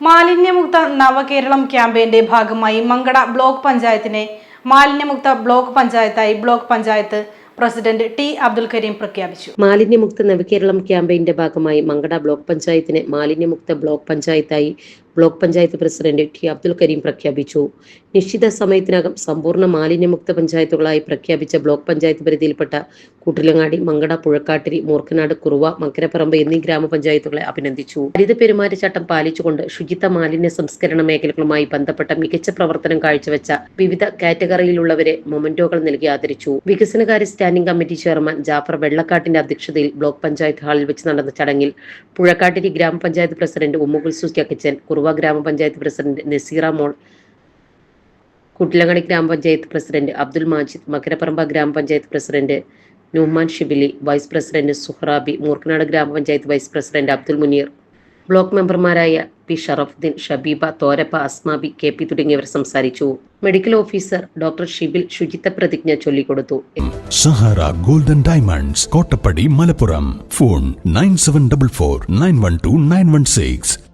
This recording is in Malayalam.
മാലിന്യമുക്ത നവകേരളം ക്യാമ്പയിന്റെ ഭാഗമായി മങ്കട ബ്ലോക്ക് പഞ്ചായത്തിനെ മാലിന്യമുക്ത block പഞ്ചായത്തായി block panchayat president T Abdul Karim പ്രഖ്യാപിച്ചു. മാലിന്യമുക്ത നവകേരളം ക്യാമ്പയിന്റെ ഭാഗമായി മങ്കട ബ്ലോക്ക് പഞ്ചായത്തിനെ മാലിന്യമുക്ത block പഞ്ചായത്തായി block panchayat president T Abdul Karim പ്രഖ്യാപിച്ചു. നിശ്ചിത സമയത്തിനകം സമ്പൂർണ മാലിന്യമുക്ത പഞ്ചായത്തുകളായി പ്രഖ്യാപിച്ച ബ്ലോക്ക് പഞ്ചായത്ത് പരിധിയിൽപ്പെട്ട കൂട്ടിലങ്ങാടി മങ്കട പുഴക്കാട്ടിരി മൂർക്കനാട് കുറുവ മക്കരപ്പറമ്പ് എന്നീ ഗ്രാമപഞ്ചായത്തുകളെ അഭിനന്ദിച്ചു. ഹരിത പെരുമാറ്റച്ചട്ടം പാലിച്ചുകൊണ്ട് ശുചിത്വ മാലിന്യ സംസ്കരണ മേഖലകളുമായി ബന്ധപ്പെട്ട മികച്ച പ്രവർത്തനം കാഴ്ചവെച്ച വിവിധ കാറ്റഗറിയിലുള്ളവരെ മൊമന്റോകൾ നൽകി ആദരിച്ചു. വികസനകാര്യ സ്റ്റാൻഡിംഗ് കമ്മിറ്റി ചെയർമാൻ ജാഫർ വെള്ളക്കാട്ടിന്റെ അധ്യക്ഷതയിൽ ബ്ലോക്ക് പഞ്ചായത്ത് ഹാളിൽ വെച്ച് നടന്ന ചടങ്ങിൽ പുഴക്കാട്ടിരി ഗ്രാമപഞ്ചായത്ത് പ്രസിഡന്റ് ഉമ്മുകുൽസു ചക്കച്ചൻ കുറുവ ഗ്രാമപഞ്ചായത്ത് പ്രസിഡന്റ് നസീറ മോൾ കുട്ടിലങ്ങണി ഗ്രാമപഞ്ചായത്ത് പ്രസിഡന്റ് അബ്ദുൽ മാജിദ് മകരപ്പറമ്പ ഗ്രാമപഞ്ചായത്ത് president Nuhman Shibili vice president Suhrabi Moorkanad ഗ്രാമപഞ്ചായത്ത് vice president Abdul Munir block മെമ്പർമാരായ P Sharafuddin Shabeeba Thorappa Asmabi K P തുടങ്ങിയവർ സംസാരിച്ചു. മെഡിക്കൽ ഓഫീസർ ഡോക്ടർ ഷിബിൽ ശുചിത്വ പ്രതിജ്ഞ ചൊല്ലിക്കൊടുത്തു. Sahara golden diamonds Kottappadi Malappuram. Phone nine seven double four nine one two nine one six.